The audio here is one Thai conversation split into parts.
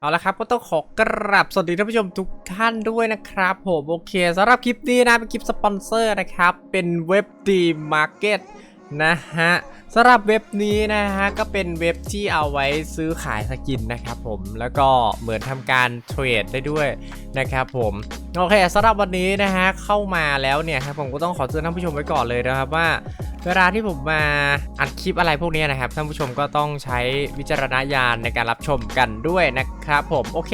เอาละครับก็ต้องขอกราบสวัสดีท่านผู้ชมทุกท่านด้วยนะครับผมโอเคสำหรับคลิปนี้นะเป็นคลิปสปอนเซอร์นะครับ เป็นเว็บดีมาร์เก็ต นะฮะสำหรับเว็บนี้นะฮะก็เป็นเว็บที่เอาไว้ซื้อขายสกินนะครับผมแล้วก็เหมือนทำการเทรดได้ด้วยนะครับผมโอเคสำหรับวันนี้นะฮะเข้ามาแล้วเนี่ยครับผมก็ต้องขอเตือนท่านผู้ชมไว้ก่อนเลยนะครับว่า เวลาที่ผมมาอัดคลิปอะไรพวกนี้นะครับท่านผู้ชมก็ต้องใช้วิจารณญาณในการรับชมกันด้วยนะครับผมโอเค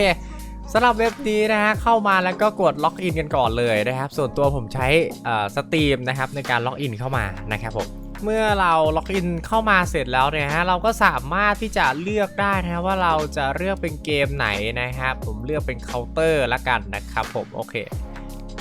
สำหรับเว็บนี้นะฮะเข้ามาแล้วก็กดล็อกอินกันก่อนเลยนะครับ ส่วนตัวผมใช้สตรีมนะครับในการล็อกอินเข้ามานะครับผม เมื่อเราล็อกอินเข้ามาเสร็จแล้วเนี่ยฮะเราก็สามารถที่จะเลือกได้นะว่าเราจะเลือกเป็นเกมไหนนะครับผมเลือกเป็นเคาน์เตอร์ละกันนะครับผมโอเค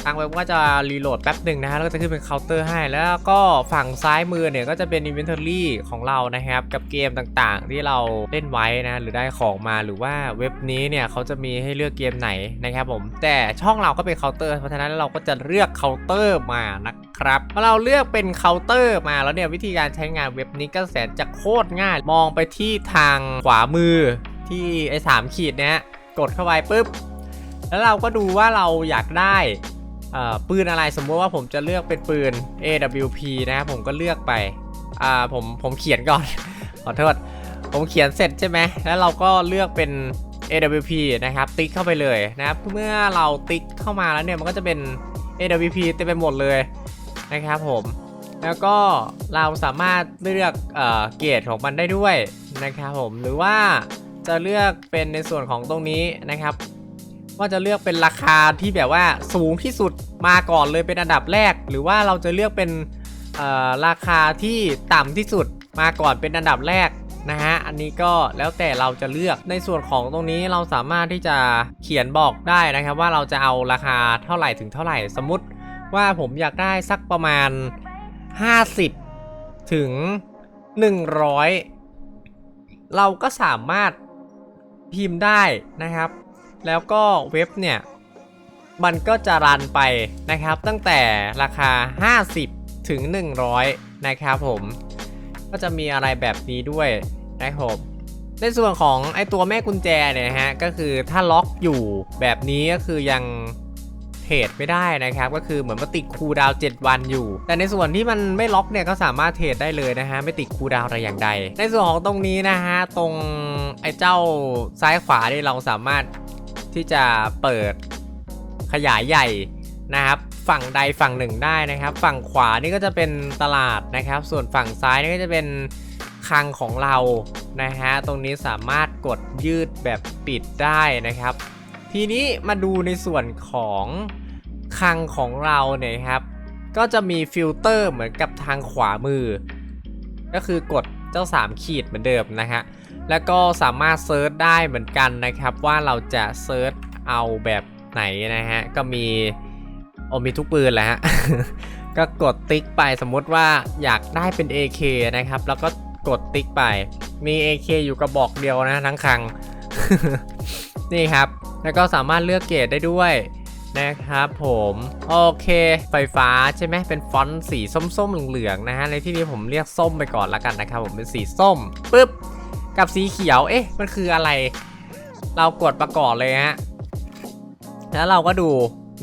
ทางเว็บก็จะรีโหลดแป๊บหนึ่งนะฮะแล้วก็จะขึ้นเป็นเคาน์เตอร์ให้ แล้วก็ฝั่งซ้ายมือเนี่ยก็จะเป็น Inventory ของเรานะครับ กับเกมต่างๆ ที่เราเล่นไว้นะ หรือได้ของมาหรือว่าเว็บนี้เนี่ยเขาจะมีให้เลือกเกมไหนนะครับผม แต่ช่องเราก็เป็นเคาน์เตอร์เพราะฉะนั้นเราก็จะเลือกเคาน์เตอร์มานะครับพอเราเลือกเป็นเคาน์เตอร์มาแล้วเนี่ยวิธีการใช้งานเว็บนี้ก็แสนจะโคตรง่าย มองไปที่ทางขวามือที่ไอ้สามขีดเนี้ยกดเข้าไปปุ๊บ แล้วเราก็ดูว่าเราอยากได้ ปืนอะไรสมมติว่าผมจะเลือกเป็นปืน AWP นะครับผมก็เลือกไปอ่าผมผมเขียนก่อน ขอโทษ ผมเขียนเสร็จใช่ไหมแล้วเราก็เลือกเป็น AWP นะครับ ติ๊กเข้าไปเลยนะครับเมื่อเราติ๊กเข้ามาแล้วเนี่ยมันก็จะเป็น AWP เต็มไปหมดเลยนะครับผมแล้วก็เราสามารถเลือกเอ่อเกรดของมันได้ด้วยนะครับผมหรือว่าจะเลือกเป็นในส่วนของตรงนี้นะครับ ว่าจะเลือกเป็นราคาที่แบบว่าสูงที่สุดมาก่อนเลยเป็นอันดับแรก หรือว่าเราจะเลือกเป็นราคาที่ต่ำที่สุดมาก่อนเป็นอันดับแรกนะฮะ อันนี้ก็แล้วแต่เราจะเลือก ในส่วนของตรงนี้เราสามารถที่จะเขียนบอกได้นะครับ ว่าเราจะเอาราคาเท่าไหร่ถึงเท่าไหร่ สมมติว่าผมอยากได้สักประมาณ 50 ถึง 100 เราก็สามารถพิมพ์ได้นะครับ แล้วก็เว็บเนี่ย มันก็จะรันไปนะครับ ตั้งแต่ราคา 50 ถึง 100 นะครับผม ก็จะมีอะไรแบบนี้ด้วยนะครับในส่วนของไอตัวแม่กุญแจเนี่ยฮะก็คือถ้าล็อกอยู่แบบนี้ก็คือยังเทรดไม่ได้นะครับ ก็คือเหมือนมาติดคูดาว 7 วันอยู่ แต่ในส่วนที่มันไม่ล็อกเนี่ยก็สามารถเทรดได้เลยนะฮะไม่ติดคูดาวอะไรอย่างใด ในส่วนของตรงนี้นะฮะตรงไอ้เจ้าซ้ายขวานี่เราสามารถ ที่จะเปิดขยายใหญ่นะครับ ฝั่งใดฝั่งหนึ่งได้นะครับ ฝั่งขวานี่ก็จะเป็นตลาดนะครับ ส่วนฝั่งซ้ายนี่ก็จะเป็นคลังของเรานะฮะตรงนี้สามารถกดยืดแบบปิดได้นะครับ ทีนี้มาดูในส่วนของคลังของเราเนี่ยครับ ก็จะมีฟิลเตอร์เหมือนกับทางขวามือ ก็คือกดเจ้า 3 ขีดเหมือนเดิมนะฮะ แล้วก็สามารถเซิร์ชได้เหมือนกันนะครับ ว่าเราจะเซิร์ชเอาแบบไหนนะฮะ ก็มีโอมีทุกปืนแหละฮะ ก็กดติ๊กไปสมมติว่าอยากได้เป็น AK นะครับ แล้วก็กดติ๊กไป มี AK อยู่กระบอกเดียวนะทั้งคัง นี่ครับ แล้วก็สามารถเลือกเกรดได้ด้วยนะครับผม โอเค ไฟฟ้าใช่ไหมเป็นฟอนต์สีส้มๆเหลืองๆนะฮะ ในที่นี้ผมเรียกส้มไปก่อนละกันนะครับผมเป็นสีส้มปุ๊บ กับสีเขียว เอ๊ะ มันคืออะไร เรากดประกอบเลยฮะ แล้วเราก็ดู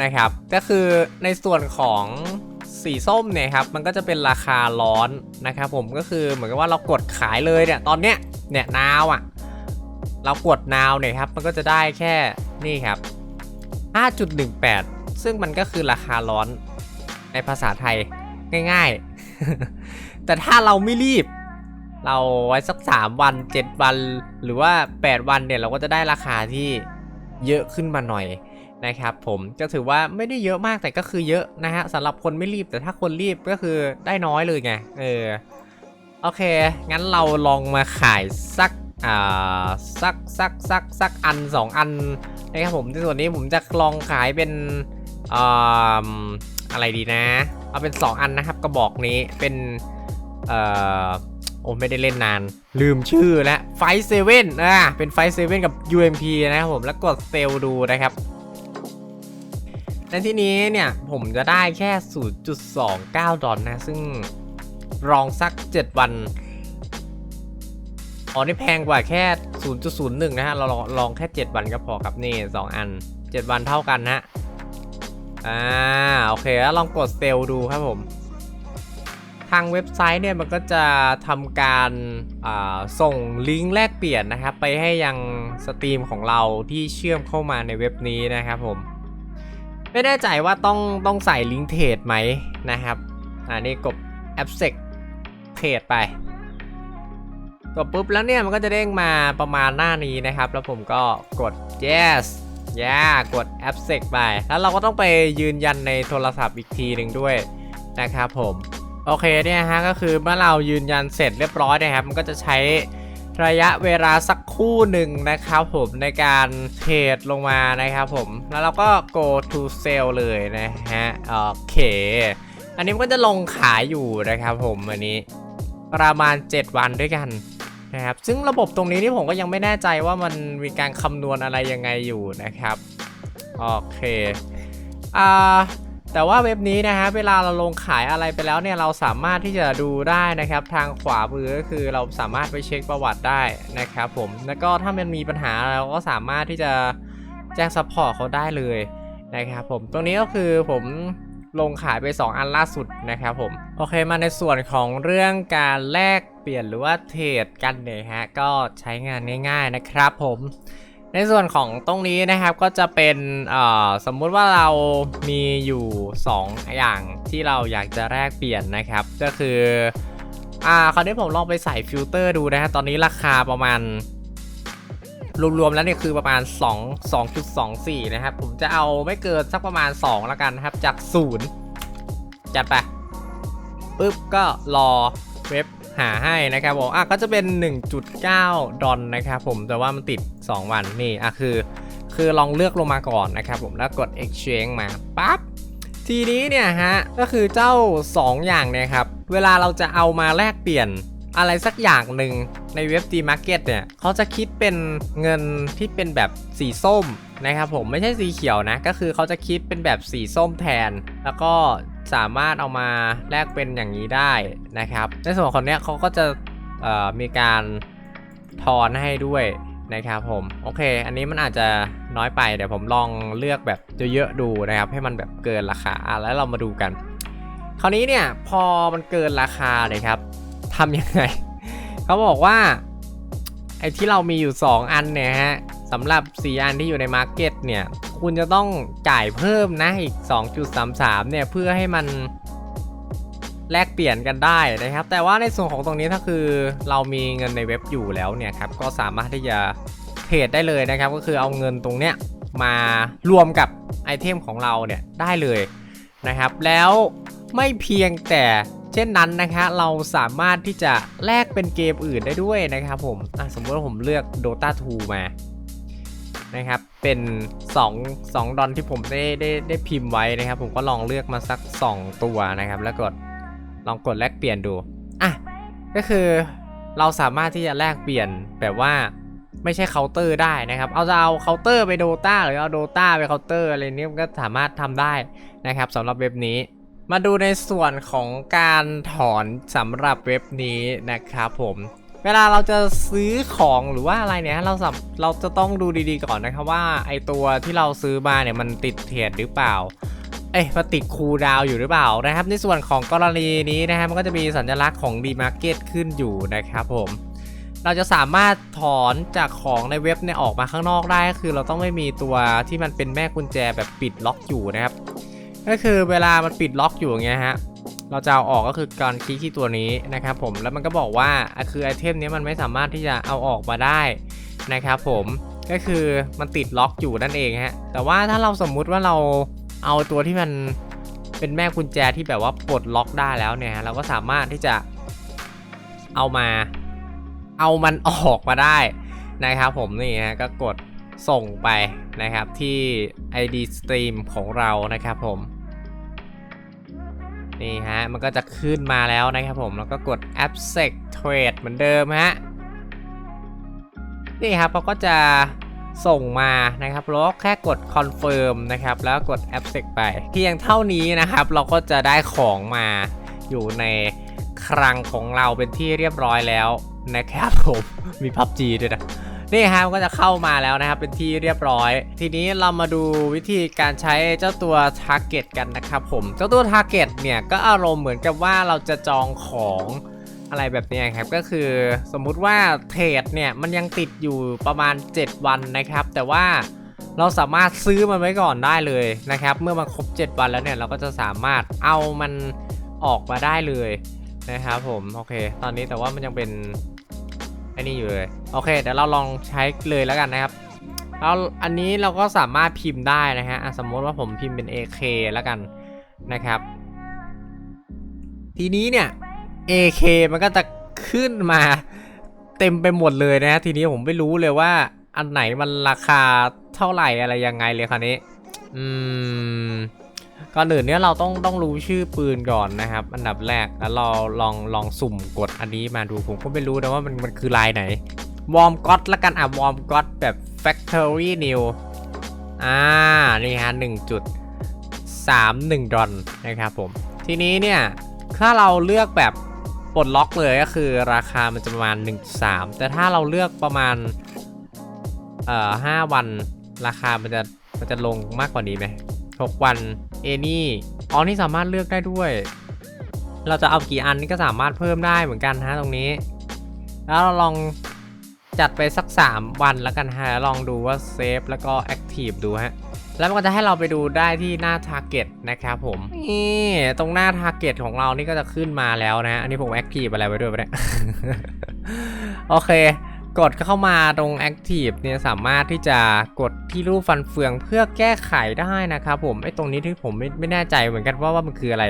นะครับ ก็คือในส่วนของสีส้มเนี่ยครับ มันก็จะเป็นราคาร้อนนะครับผม ก็คือเหมือนกับว่าเรากดขายเลยเนี่ย ตอนเนี้ย เนี่ยนาวอะ เรากดนาวเนี่ยครับ มันก็จะได้แค่ นี่ครับ 5.18 ซึ่งมันก็คือราคาร้อนในภาษาไทยง่าย ๆ แต่ถ้าเราไม่รีบ เราไว้สัก 3 วัน 7 วัน หรือว่า 8 วันเนี่ยเราก็จะได้ราคาที่เยอะขึ้นมาหน่อยนะครับผมจะถือว่าไม่ได้เยอะมากแต่ก็คือเยอะนะฮะสำหรับคนไม่รีบแต่ถ้าคนรีบก็คือได้น้อยเลยไงเออโอเค งั้นเราลองมาขายสักอ่าสักสักสักสักอัน 2 อันนะครับผมในส่วนนี้ผมจะลองขายเป็นอ่าอะไรดีนะ เอาเป็น 2 อันนะครับกระบอกนี้เป็นเอ่อ โอ้ไม่ได้เล่นนาน ลืมชื่อแล้วไฟเซเว่นอ่าเป็นไฟเซเว่นกับ UMP นะครับผมแล้วกดเซลดูนะครับในที่นี้เนี่ยผมจะได้แค่ 0.29 ดอลลาร์นะ ซึ่งรองสัก 7 วันอ๋อนี่แพงกว่าแค่ 0.01 นะฮะ เราลองลองแค่ 7 วันก็พอครับ นี่ 2 อัน 7 วันเท่ากันนะฮะอ่า โอเค แล้วลองกดเซลล์ดูครับผม ทางเว็บไซต์เนี่ยมันก็จะทำการาส่งลิงก์แลกเปลี่ยนนะครับ ไปให้ยังสตรีมของเราที่เชื่อมเข้ามาในเว็บนี้นะครับผม ไม่แน่ใจว่าต้องต้องใส่ลิงก์เทรดไหมนะครับอ่านี่กด a p s e c เทรดไปกดปุ๊บแล้วเนี่ยมันก็จะเด้งมาประมาณหน้านี้นะครับ แล้วผมก็กด yes ย่ากด a p s e c ไป แล้วเราก็ต้องไปยืนยันในโทรศัพท์อีกทีหนึ่งด้วยนะครับผม โอเคเนี่ยฮะก็คือเมื่อเรายืนยันเสร็จเรียบร้อยนะครับ มันก็จะใช้ระยะเวลาสักคู่หนึ่งนะครับผมในการเทรดลงมานะครับผม แล้วเราก็ go to sell เลยนะฮะโอเค อันนี้มันก็จะลงขายอยู่นะครับผมอันนี้ประมาณ 7 วันด้วยกันนะครับ ซึ่งระบบตรงนี้นี่ผมก็ยังไม่แน่ใจว่ามันมีการคำนวณอะไรยังไงอยู่นะครับ โอเค อ่า แต่ว่าเว็บนี้นะฮะเวลาเราลงขายอะไรไปแล้วเนี่ยเราสามารถที่จะดูได้นะครับ ทางขวามือก็คือเราสามารถไปเช็คประวัติได้นะครับผมแล้วก็ถ้ามันมีปัญหาเราก็สามารถที่จะแจ้งซัพพอร์ตเขาได้เลยนะครับผมตรงนี้ก็คือผมลงขายไป 2 อันล่าสุดนะครับผมโอเคมาในส่วนของเรื่องการแลกเปลี่ยนหรือว่าเทรดกันเนี่ยฮะก็ใช้งานง่าย ๆนะครับผม ในส่วนของตรงนี้นะครับก็จะเป็นสมมุติว่าเรามีอยู่ 2 อย่างที่เราอยากจะแลกเปลี่ยนนะครับ ก็คืออ่าคราวนี้ผมลองไปใส่ฟิลเตอร์ดูนะฮะตอนนี้ราคาประมาณ รวมๆแล้วเนี่ยคือประมาณ 2 2.24 นะครับ ผมจะเอาไม่เกินสักประมาณ2แล้วกันนะครับ จาก 0 จัดไปปุ๊บก็รอเว็บหาให้นะครับผมอะก็จะเป็น 1.9 ดอลนะครับผมแต่ว่ามันติด 2 วันนี่อะคือ คือลองเลือกลงมาก่อนนะครับผมแล้วกด exchange มาปั๊บทีนี้เนี่ยฮะก็คือเจ้า 2 อย่างเนี่ยครับเวลาเราจะเอามาแลกเปลี่ยนอะไรสักอย่างหนึ่งในเว็บ D Market เนี่ยเขาจะคิดเป็นเงินที่เป็นแบบสีส้มนะครับผมไม่ใช่สีเขียวนะ ก็คือเขาจะคิดเป็นแบบสีส้มแทน แล้วก็สามารถเอามาแลกเป็นอย่างนี้ได้นะครับ ในส่วนของเนี้ยเขาก็จะมีการทอนให้ด้วย นะครับผมโอเค อันนี้มันอาจจะน้อยไปเดี๋ยวผมลองเลือกแบบเยอะๆดูนะครับ ให้มันแบบเกินราคาอะแล้วเรามาดูกัน คราวนี้เนี่ยพอมันเกินราคาเลยครับทำยังไง เขาบอกว่าไอ้ที่เรามีอยู่ 2 อันเนี่ยฮะสำหรับ 4 อันที่อยู่ในมาร์เก็ตเนี่ยคุณจะต้องจ่ายเพิ่มนะอีก 2.33เนี่ยเพื่อให้มัน แลกเปลี่ยนกันได้นะครับ แต่ว่าในส่วนของตรงนี้ถ้าคือเรามีเงินในเว็บอยู่แล้วเนี่ยครับก็สามารถที่จะเทรดได้เลยนะครับ ก็คือเอาเงินตรงเนี้ยมารวมกับไอเทมของเราเนี่ยได้เลยนะครับ แล้วไม่เพียงแต่เช่นนั้นนะคะเราสามารถที่จะแลกเป็นเกมอื่นได้ด้วยนะครับผมสมมติว่าผมเลือก Dota 2 มานะครับเป็น 2 2 ดอนที่ผมได้ได้ได้พิมพ์ไว้นะครับ ผมก็ลองเลือกมาสัก 2 ตัวนะครับ แล้วกด ลองกดแลกเปลี่ยนดูอะก็คือเราสามารถที่จะแลกเปลี่ยนแบบว่าไม่ใช่เคาน์เตอร์ได้นะครับ เอาจะเอาเคาน์เตอร์ไปโดตาหรือเอาโดตาไปเคาน์เตอร์อะไรนี้ก็สามารถทำได้นะครับสำหรับเว็บนี้ มาดูในส่วนของการถอนสำหรับเว็บนี้นะครับผม เวลาเราจะซื้อของหรือว่าอะไรเนี่ยเราสับเราจะต้องดูดีๆก่อนนะครับว่าไอตัวที่เราซื้อมาเนี่ยมันติดเทรดหรือเปล่า เอ้ยมันติดคูดาวอยู่หรือเปล่านะครับ ในส่วนของกรณีนี้นะครับมันก็จะมีสัญลักษณ์ของ D Market ขึ้นอยู่นะครับผม เราจะสามารถถอนจากของในเว็บเนี่ยออกมาข้างนอกได้ก็คือเราต้องไม่มีตัวที่มันเป็นแม่กุญแจแบบปิดล็อกอยู่นะครับ ก็คือเวลามันปิดล็อกอยู่เงี้ยฮะเราจะเอาออกก็คือการคลิกที่ตัวนี้นะครับผมแล้วมันก็บอกว่าคือไอเทมนี้มันไม่สามารถที่จะเอาออกมาได้นะครับผมก็คือมันติดล็อกอยู่นั่นเองฮะแต่ว่าถ้าเราสมมุติว่าเรา เอาตัวที่มันเป็นแม่กุญแจที่แบบว่าปลดล็อกได้แล้วเนี่ยเราก็สามารถที่จะเอามา เอามันออกมาได้นะครับผมนี่ฮะก็กดส่งไปนะครับที่ ID Stream ของเรานะครับผมนี่ฮะมันก็จะขึ้นมาแล้วนะครับผมแล้วก็กด Absec Trade เหมือนเดิมฮะนี่ครับเขาก็จะ ส่งมานะครับแล้วแค่กด Confirm นะครับ แล้วกด Absec ไปเพียงเท่านี้นะครับ เราก็จะได้ของมาอยู่ในคลังของเราเป็นที่เรียบร้อยแล้วนะครับผมมีพับจีด้วยนะนี่ฮะมันก็จะเข้ามาแล้วนะครับเป็นที่เรียบร้อย ทีนี้เรามาดูวิธีการใช้เจ้าตัว Target กันนะครับผม เจ้าตัว Target เนี่ยก็อารมณ์เหมือนกับว่าเราจะจองของ อะไรแบบนี้ครับก็คือสมมุติว่าเทรดเนี่ยมันยังติดอยู่ประมาณ 7 วันนะครับ แต่ว่าเราสามารถซื้อมันไว้ก่อนได้เลยนะครับ เมื่อมันครบ 7 วันแล้วเนี่ยเราก็จะสามารถเอามันออกมาได้เลยนะครับผมโอเค ตอนนี้แต่ว่ามันยังเป็นไอ้นี่อยู่เลยโอเคเดี๋ยวเราลองใช้เลยแล้วกันนะครับแล้วอันนี้เราก็สามารถพิมพ์ได้นะฮะอะสมมติว่าผมพิมพ์เป็น AK แล้วกันนะครับ ทีนี้เนี่ย AK มันก็จะขึ้นมาเต็มไปหมดเลยนะฮะทีนี้ผมไม่รู้เลยว่าอันไหนมันราคาเท่าไหร่อะไรยังไงเลยคราวนี้ อืมก่อนอื่นเนี่ยเราต้องต้องรู้ชื่อปืนก่อนนะครับ อันดับแรกแล้วเราลองลองสุ่มกดอันนี้มาดูผมก็ไม่รู้นะว่ามันมันคือลายไหนวอร์มก็อตละกันอะวอร์มก็อตแบบ Factory New อ่า นี่ฮะหนึ่งจุดสามหนึ่งดอลนะครับผม ทีนี้เนี่ย ถ้าเราเลือกแบบ ปลดล็อกเลยก็คือราคามันจะประมาณ 1.3 แต่ถ้าเราเลือกประมาณเอ่อ5วันราคามันจะมันจะลงมากกว่านี้ไหม6วันเอนี่อ๋อนี่สามารถเลือกได้ด้วย เราจะเอากี่อันนี่ก็สามารถเพิ่มได้เหมือนกันฮะตรงนี้ แล้วเราลองจัดไปสัก 3 วันแล้วกันฮะแล้วลองดูว่าเซฟแล้วก็แอคทีฟดูฮะแล้วมันก็จะให้เราไปดูได้ที่หน้า Target นะครับผมนี่ตรงหน้า Target ของเรานี่ก็จะขึ้นมาแล้วนะ อันนี้ผมแอคทีฟอะไรไว้ด้วยปะเนี่ย โอเค กดเข้ามาตรง Active เนี่ยสามารถที่จะกดที่รูปฟันเฟืองเพื่อแก้ไขได้นะครับผมไอ้ตรงนี้ที่ผมไม่ไม่แน่ใจเหมือนกันว่าว่ามันคืออะไร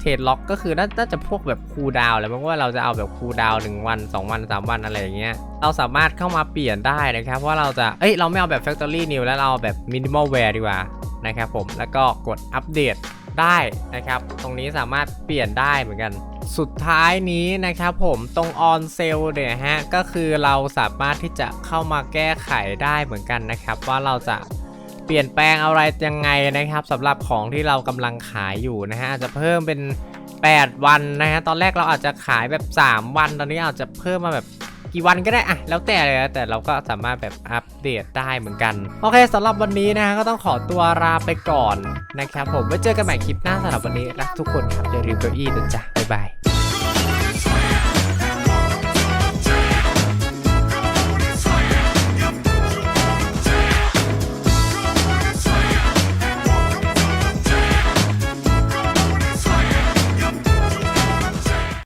เทรดล็อกก็คือน่าจะพวกแบบคูลดาวน์แหละมั้งว่าเราจะเอาแบบคูลดาวน์หนึ่งวัน 2 วัน 3 วันอะไรอย่างเงี้ยเราสามารถเข้ามาเปลี่ยนได้นะครับว่าเราจะเอ้ยเราไม่เอาแบบ Factory New แล้วเราเอาแบบ Minimal Wear ดีกว่า นะครับผมแล้วก็กดอัปเดตได้นะครับ ตรงนี้สามารถเปลี่ยนได้เหมือนกัน สุดท้ายนี้นะครับผมตรง on sale เนี่ยฮะก็คือเราสามารถที่จะเข้ามาแก้ไขได้เหมือนกันนะครับ ว่าเราจะเปลี่ยนแปลงอะไรยังไงนะครับสำหรับของที่เรากำลังขายอยู่นะฮะอาจจะเพิ่มเป็น 8 วันนะฮะตอนแรกเราอาจจะขายแบบ 3 วัน ตอนนี้อาจจะเพิ่มมาแบบ กี่วันก็ได้อะแล้วแต่เลยนะแต่เราก็สามารถแบบอัปเดตได้เหมือนกัน โอเคสำหรับวันนี้นะฮะก็ต้องขอตัวลาไปก่อนนะครับผมไว้เจอกันใหม่คลิปหน้าสำหรับวันนี้รักทุกคนครับอย่าลืมเก้าอี้นะจ๊ะบ๊ายบาย